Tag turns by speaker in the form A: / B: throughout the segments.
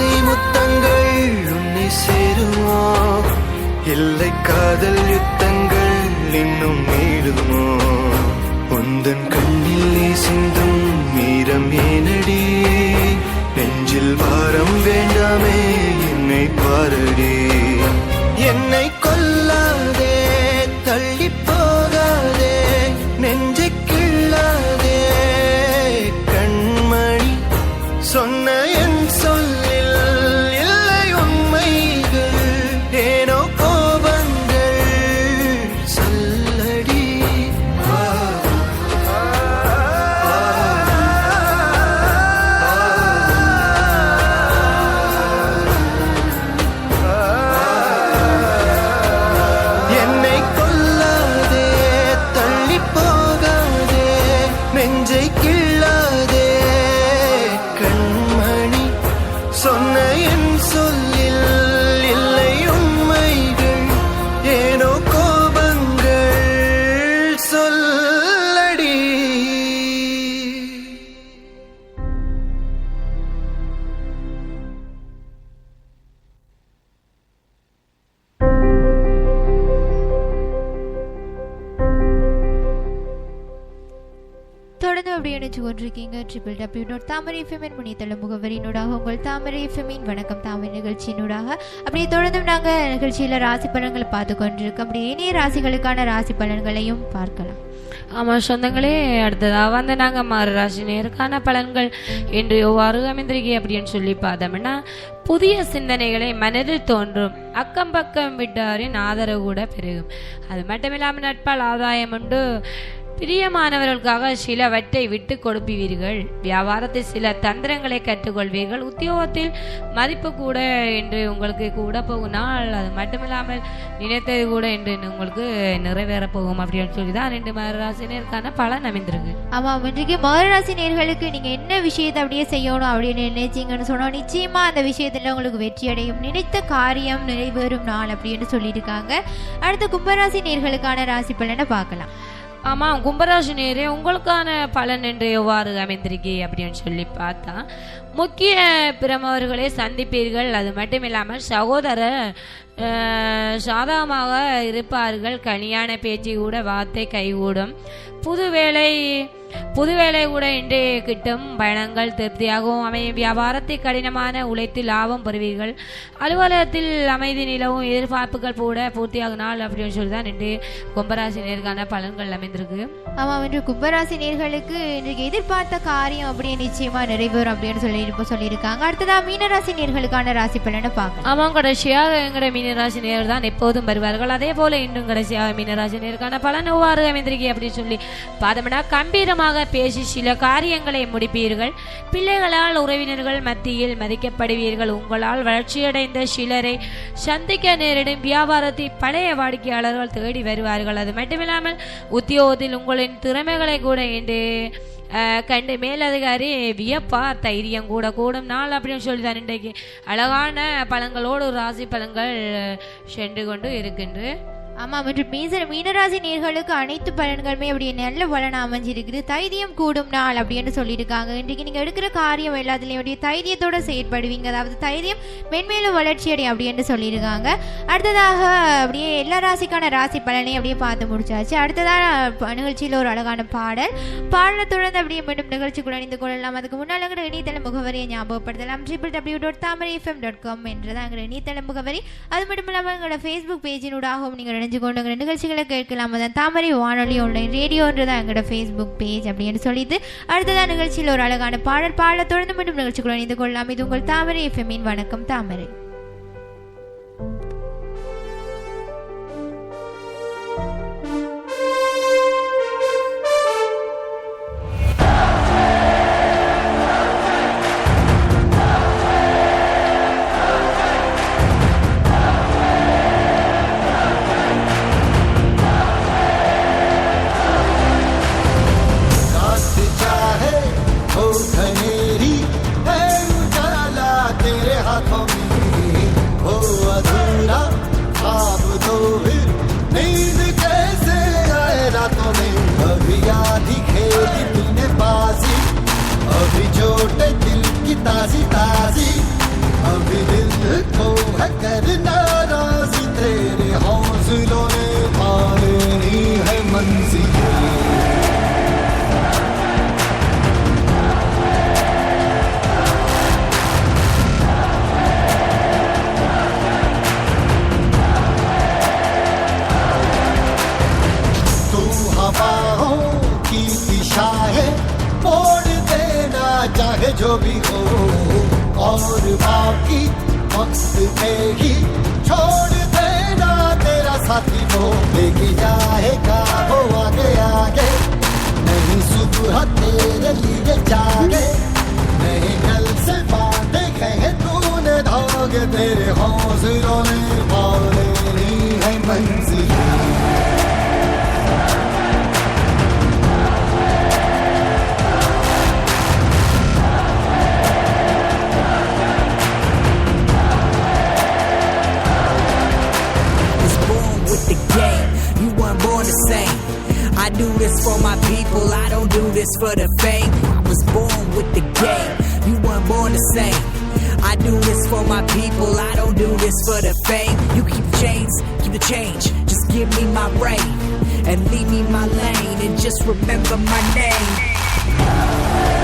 A: ஆசை முத்தங்கள் உன்னை சேருமா? இல்லை காதல் யுத்தங்கள் இன்னும் நீடுமோ? உந்தன் கண்ணில் சிந்தும் மீரம் ஏனடி? நெஞ்சில் பாரம் வேண்டாமே என்னை பாரடி.
B: அப்படி இணைச்சு கொண்டிருக்கீங்க. ட்ரிபிள் டபிள்யூ டாட் தாமரை எஃப்எம்என் முனித்தள முகவரியினூடாக உங்கள் தாமரை எஃப்எம்இன் வணக்கம் தாமரை நிகழ்ச்சியினூடாக அப்படியே தொடர்ந்து நாங்கள் நிகழ்ச்சியில் ராசி பலன்களை பார்த்து கொண்டிருக்கோம். அப்படி இனிய ராசிகளுக்கான ராசி பலன்களையும் பார்க்கலாம்.
C: ஆமாம் சொந்தங்களே அடுத்ததாக வந்து நாங்கள் மாறு ராசி நேருக்கான பலன்கள். என்று எவ்வாறு அமைந்திருக்கே அப்படின்னு சொல்லி பார்த்தோம்னா புதிய சிந்தனைகளை மனதில் தோன்றும். அக்கம் பக்கம் விட்டாரின் ஆதரவு கூட பெருகும். அது மட்டும் இல்லாமல் நட்பால் ஆதாயம் உண்டு. பிரியமானவர்களுக்காக சிலவற்றை விட்டு கொடுப்பீர்கள். வியாபாரத்தில் சில தந்திரங்களை கற்றுக்கொள்வீர்கள். உத்தியோகத்தில் மதிப்பு கூட என்று உங்களுக்கு கூட போகும் நாள் அது மட்டுமில்லாமல் நினைத்தது கூட என்று உங்களுக்கு நிறைவேற போகும் அப்படின்னு சொல்லி தான் ரெண்டு ராசினருக்கான பலன் அமைந்திருக்கு.
B: ஆமாம் இன்றைக்கு மகராசி நேர்களுக்கு நீங்கள் என்ன விஷயத்தை அப்படியே செய்யணும் அப்படின்னு நினைச்சீங்கன்னு சொன்னோம் நிச்சயமா அந்த விஷயத்தில் உங்களுக்கு வெற்றி அடையும். நினைத்த காரியம் நிறைவேறும் நாள் அப்படின்னு சொல்லியிருக்காங்க. அடுத்து கும்பராசி நேர்களுக்கான ராசி பலனை பார்க்கலாம்.
C: ஆமாம் கும்பராசி நேரே உங்களுக்கான பலன் என்று எவ்வாறு அமைந்திருக்கே அப்படின்னு சொல்லி பார்த்தா முக்கிய பிரமுகர்களை சந்திப்பீர்கள். அது மட்டும் இல்லாமல் சகோதர சாதகமாக இருப்பார்கள். கல்யாண பேச்சு கூட வார்த்தை கைகூடும். புது வேலை புது வேலை கூட இன்று கிட்டும். பயணங்கள் திருப்தியாகவும் அமையும். வியாபாரத்தை கடினமான உழைத்து லாபம் பெறுவீர்கள். அலுவலகத்தில் அமைதி நிலவும். எதிர்பார்ப்புகள் கூட பூர்த்தியாகும் நாள் அப்படின்னு சொல்லி தான் இன்று கும்பராசினருக்கான பலன்கள் அமைந்திருக்கு.
B: ஆமாம் இன்று கும்பராசி நேர்களுக்கு இன்றைக்கு எதிர்பார்த்த காரியம் அப்படியே நிச்சயமா நிறைவேறும் அப்படின்னு சொல்லி இப்போ சொல்லியிருக்காங்க. அடுத்ததா மீனராசி நேர்களுக்கான ராசி பலனை பார்க்கலாம்.
C: ஆமாம் கடைசியாக எங்களுடைய மீனராசினியர் தான் எப்போதும் வருவார்கள். அதே போல இன்றும் கடைசியாக மீனராசினியருக்கான பலன் எவ்வாறு அமைந்திருக்கி அப்படின்னு சொல்லி பார்த்தோம்னா கம்பீரமாக பேசி சில காரியங்களை முடிப்பீர்கள். பிள்ளைகளால் உறவினர்கள் மத்தியில் மதிக்கப்படுவீர்கள். உங்களால் வளர்ச்சியடைந்த சிலரை சந்திக்க நேரிடும் வியாபாரத்தை பழைய வாடிக்கையாளர்கள் தேடி வருவார்கள். அது மட்டுமில்லாமல் உத்தியோகத்தில் உங்களின் திறமைகளை கூட இன்று கண்டு மேலதிகாரி வியப்பார் தைரியம் கூட கூடும். நாள் அப்படின்னு சொல்லி தான் இன்றைக்கு. அழகான பழங்களோடு ராசி பழங்கள் சென்று கொண்டு இருக்கின்ற.
B: ஆமாம் இன்று மீச மீனராசி நேர்களுக்கு அனைத்து பலன்களுமே அப்படியே நல்ல பலனாக அமைஞ்சிருக்குது. தைரியம் கூடும் நாள் அப்படின்னு சொல்லியிருக்காங்க. இன்றைக்கு நீங்கள் எடுக்கிற காரியம் எல்லாத்துலேயும் அப்படியே தைரியத்தோட செயற்படுவீங்க. அதாவது தைரியம் மென்மேலும் வளர்ச்சி அடையும் அப்படின்னு சொல்லியிருக்காங்க. அடுத்ததாக அப்படியே எல்லா ராசிக்கான ராசி பலனையும் அப்படியே பார்த்து முடிச்சாச்சு. அடுத்ததாக நிகழ்ச்சியில் ஒரு அழகான பாடல். பாடலை தொடர்ந்து அப்படியே மீண்டும் நிகழ்ச்சிக்குள்ள இணைந்து கொள்ளலாம். அதுக்கு முன்னால் எங்கள் இணையதள முகவரியை ஞாபகப்படுத்தலாம். Triple W dot Thamarai FM dot com என்றதான் எங்கள் இணையதள முகவரி. அது மட்டும் இல்லாமல் எங்களோட ஃபேஸ்புக் பேஜினூடாகவும் நீங்கள் இணைஞ்சு கொண்டு நிகழ்ச்சிகளை கேட்கலாம். அதான் தாமரை வானொலி ஆன்லைன் ரேடியோன்றதான் எங்களோட ஃபேஸ்புக் பேஜ் அப்படின்னு சொல்லிட்டு அடுத்ததான் நிகழ்ச்சியில் ஒரு அழகான பாடல் பாடலை தொடர்ந்து மீண்டும் நிகழ்ச்சிக்குள்ள இணைந்து கொள்ளலாம். இது உங்கள் தாமரை எஃப்எம்மின் வணக்கம் தாமரை.
D: भी हो, और बाकी वक्त में ही
E: छोड़ देना तेरा साथी वो लेके जाएगा वो आगे आगे। नहीं सुबह तेरे लिए जागे। नहीं कल से बातें कहे तूने, धागे तेरे हौसलों ने बोले नहीं है मन My reign and leave me my lane and just remember my name.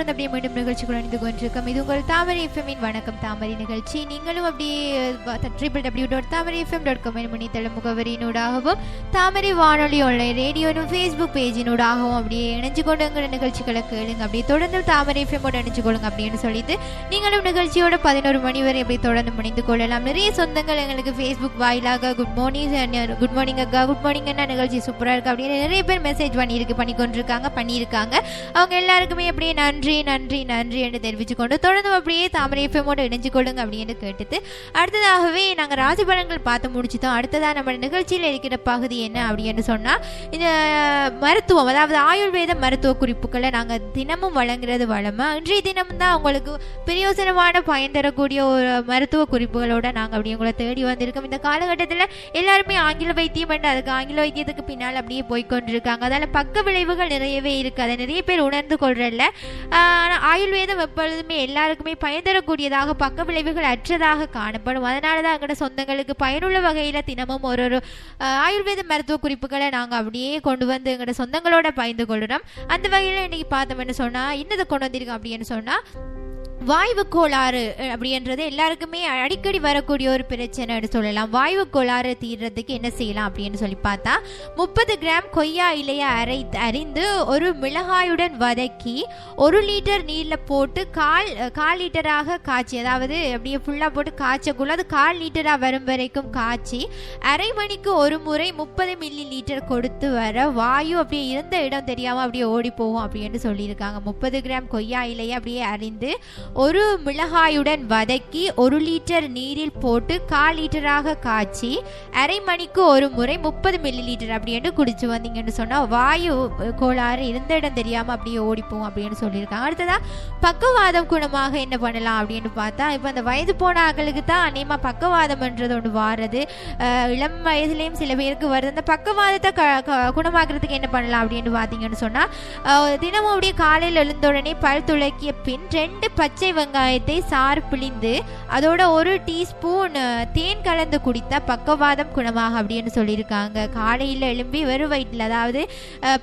B: தொடர்ந்து அப்படியே மீண்டும் நிகழ்ச்சிக்குள் அணிந்து கொண்டிருக்கோம். இது உங்கள் தாமரை எஃப்எம்மின் வணக்கம். தாமரை நிகழ்ச்சி. நீங்களும் அப்படியே triple W dot Thamarai FM dot com மணித்தள முகவரியினூடாகவும் தாமரை வானொலி ஆன்லைன் ரேடியோனும் ஃபேஸ்புக் பேஜினூடாகவும் அப்படியே இணைஞ்சு கொண்டுங்கிற நிகழ்ச்சிகளை கேளுங்க. அப்படியே தொடர்ந்து தாமரை எஃப்எம்மோட இணைஞ்சு கொள்ளுங்க அப்படின்னு சொல்லிட்டு நீங்களும் நிகழ்ச்சியோட பதினோரு மணி வரை அப்படியே தொடர்ந்து முடிந்து கொள்ளலாம். நிறைய சொந்தங்கள் எங்களுக்கு ஃபேஸ்புக் வாயிலாக குட் மார்னிங் குட் மார்னிங் அக்கா குட் மார்னிங் என்ன நிகழ்ச்சி சூப்பராக இருக்கு அப்படின்னு நிறைய பேர் மெசேஜ் பண்ணியிருக்கு பண்ணி கொண்டிருக்காங்க பண்ணியிருக்காங்க. அவங்க எல்லாருக்குமே அப்படியே நன்றி. நன்றி நன்றி நன்றி என்று தெரிவித்துக்கொண்டு தொடர்ந்து அப்படியே தாமரை எஃப்எம்மோட இணைஞ்சு கொள்ளுங்க அப்படின்னு கேட்டுட்டு அடுத்ததாகவே நாங்கள் ராசிபலன்கள் பார்த்து முடிச்சுட்டோம். அடுத்ததாக நம்ம நிகழ்ச்சியில் இருக்கிற பகுதி என்ன அப்படின்னு சொன்னால் இந்த மருத்துவம் அதாவது ஆயுர்வேத மருத்துவ குறிப்புகளை நாங்கள் தினமும் வழங்குறது வளமை இன்றைய தினமும் தான் உங்களுக்கு பிரயோசனமான பயன் தரக்கூடிய ஒரு மருத்துவ குறிப்புகளோட நாங்கள் அப்படி உங்களை தேடி வந்திருக்கோம். இந்த காலகட்டத்தில் எல்லாருமே ஆங்கில வைத்தியம் என்று அதுக்கு ஆங்கில வைத்தியத்துக்கு பின்னால் அப்படியே போய்க்கொண்டிருக்காங்க. அதால் பக்க விளைவுகள் நிறையவே இருக்குது அதை நிறைய பேர் உணர்ந்து கொள்றதில்ல ஆனால் ஆயுர்வேதம் எப்பொழுதுமே எல்லாருக்குமே பயன் தரக்கூடியதாக பக்க விளைவுகள் அற்றதாக காணப்படும். அதனால தான் எங்களோட சொந்தங்களுக்கு பயனுள்ள வகையில் தினமும் ஒரு ஒரு ஆயுர்வேத மருத்துவ குறிப்புகளை நாங்கள் அப்படியே கொண்டு வந்து எங்களோட சொந்தங்களோட பயந்து கொள்கிறோம் அந்த வகையில் இன்னைக்கு பார்த்தோம்னு சொன்னால் இன்னதை கொண்டு வந்திருக்கோம் அப்படின்னு சொன்னால் வாய்வு கோளாறு அப்படின்றது எல்லாருக்குமே அடிக்கடி வரக்கூடிய ஒரு பிரச்சனைன்னு சொல்லலாம். வாய்வு கோளாறு தீர்றதுக்கு என்ன செய்யலாம் அப்படின்னு சொல்லி பார்த்தா முப்பது கிராம் கொய்யா இலையை அரை அரிந்து ஒரு மிளகாயுடன் வதக்கி ஒரு லிட்டர் நீரில் போட்டு கால் கால் லிட்டராக காய்ச்சி அதாவது அப்படியே ஃபுல்லாக போட்டு காய்ச்சக்குள்ள அது கால் லிட்டராக வரும் வரைக்கும் காய்ச்சி அரை மணிக்கு ஒரு முறை முப்பது மில்லி லிட்டர் கொடுத்து வர வாயு அப்படியே இருந்த இடம் தெரியாமல் அப்படியே ஓடி போகும் அப்படின்னு சொல்லியிருக்காங்க. முப்பது கிராம் கொய்யா இலையை அப்படியே அறிந்து ஒரு மிளகாயுடன் வதக்கி ஒரு லிட்டர் நீரில் போட்டு கால் லிட்டராக காய்ச்சி அரை மணிக்கு ஒரு முறை முப்பது மில்லி லிட்டர் அப்படின்னு குடிச்சு வந்தீங்கன்னு சொன்னால் வாயு கோளாறு இருந்த இடம் தெரியாமல் அப்படியே ஓடிப்போம் அப்படின்னு சொல்லியிருக்காங்க. அடுத்ததாக பக்கவாதம் குணமாக என்ன பண்ணலாம் அப்படின்னு பார்த்தா இப்போ அந்த வயது போன ஆட்களுக்கு தான் அநேகமாக பக்கவாதம்ன்றது ஒன்று வாரது. இளம் வயதுலேயும் சில பேருக்கு வருது. அந்த பக்கவாதத்தை க க- குணமாக்குறதுக்கு என்ன பண்ணலாம் அப்படின்னு பார்த்தீங்கன்னு சொன்னால் தினமும் அப்படியே காலையில் எழுந்த உடனே பல் துளக்கிய பின் ரெண்டு பச்சை பச்சை வெங்காயத்தை சாறு பிழிந்து அதோட ஒரு டீஸ்பூன் தேன் கலந்து குடித்தா பக்கவாதம் குணமாக அப்படின்னு சொல்லியிருக்காங்க. காலையில் எழும்பி வெறும் வயிற்றில் அதாவது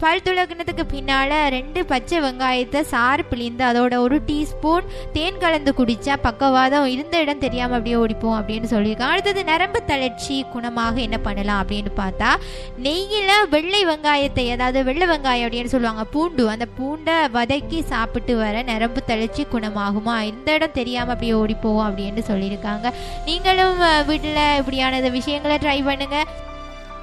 B: பல் துளக்கினதுக்கு பின்னால் ரெண்டு பச்சை வெங்காயத்தை சாறு பிழிந்து அதோட ஒரு டீஸ்பூன் தேன் கலந்து குடித்தா பக்கவாதம் இருந்த இடம் தெரியாமல் அப்படியே ஓடிப்போம் அப்படின்னு சொல்லியிருக்காங்க. அடுத்தது நரம்பு தளர்ச்சி குணமாக என்ன பண்ணலாம் அப்படின்னு பார்த்தா நெய்யில் வெள்ளை வெங்காயத்தை அதாவது வெள்ளை வெங்காயம் அப்படின்னு சொல்லுவாங்க பூண்டு அந்த பூண்டை வதக்கி சாப்பிட்டு வர நரம்பு தளர்ச்சி குணமாகும் இந்த இடம் தெரியாமல் அப்படியே ஓடி போவோம் அப்படின்னு சொல்லியிருக்காங்க. நீங்களும் வீட்டில் இப்படியான விஷயங்களை ட்ரை பண்ணுங்க.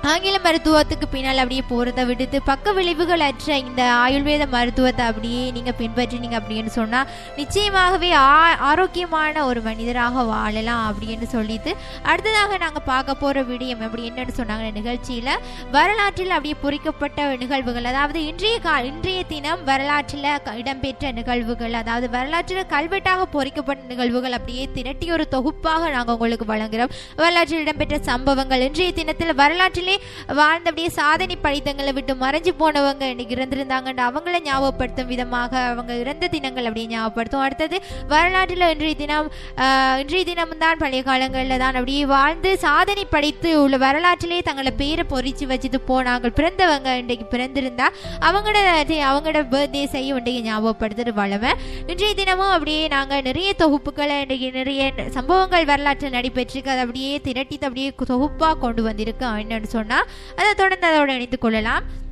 B: ஆங்கில மருத்துவத்துக்கு பின்னால் அப்படியே போகிறத விடுத்து பக்க விளைவுகள் அற்ற இந்த ஆயுர்வேத மருத்துவத்தை அப்படியே நீங்கள் பின்பற்றினீங்க அப்படின்னு சொன்னால் நிச்சயமாகவே ஆ ஆரோக்கியமான ஒரு மனிதராக வாழலாம் அப்படின்னு சொல்லிட்டு அடுத்ததாக நாங்கள் பார்க்க போகிற விடயம் அப்படி என்னன்னு சொன்னாங்க நிகழ்ச்சியில் வரலாற்றில் அப்படியே பொறிக்கப்பட்ட நிகழ்வுகள் அதாவது இன்றைய கா இன்றைய தினம் வரலாற்றில் க- இடம்பெற்ற நிகழ்வுகள் அதாவது வரலாற்றில் கல்வெட்டாக பொறிக்கப்பட்ட நிகழ்வுகள் அப்படியே திரட்டி ஒரு தொகுப்பாக நாங்கள் உங்களுக்கு வழங்குகிறோம் வரலாற்றில் இடம்பெற்ற சம்பவங்கள் இன்றைய தினத்தில் வரலாற்றிலே வாழ்ந்த அப்படியே சாதனை படித்தங்களை விட்டு மறைஞ்சு போனவங்க இன்னைக்கு இருந்திருந்தாங்கன்னு அவங்கள ஞாபகப்படுத்தும் விதமாக அவங்க இறந்த தினங்கள் அப்படியே ஞாபகப்படுத்தும். அடுத்தது வரலாற்றில் இன்றைய தினம் இன்றைய தினம் தான் பழைய காலங்களில் தான் அப்படியே வாழ்ந்து சாதனை படைத்து உள்ள வரலாற்றிலே தங்களை பேரை பொறிச்சு வச்சுட்டு போனாங்க. பிறந்தவங்க இன்றைக்கு பிறந்திருந்தா அவங்களோட அவங்களோட பர்த்டே செய்ய இன்றைக்கு ஞாபகப்படுத்துறது வளமை. இன்றைய தினமும் அப்படியே நாங்கள் நிறைய தொகுப்புகளை இன்றைக்கு நிறைய சம்பவங்கள் வரலாற்றில் நடைபெற்றிருக்கு. அதை அப்படியே திரட்டி அப்படியே தொகுப்பாக கொண்டு வந்திருக்கோம். என்னன்னு சொன்னால் அதை தொடர்ந்து அதோட இணைத்துக் கொள்ளலாம்.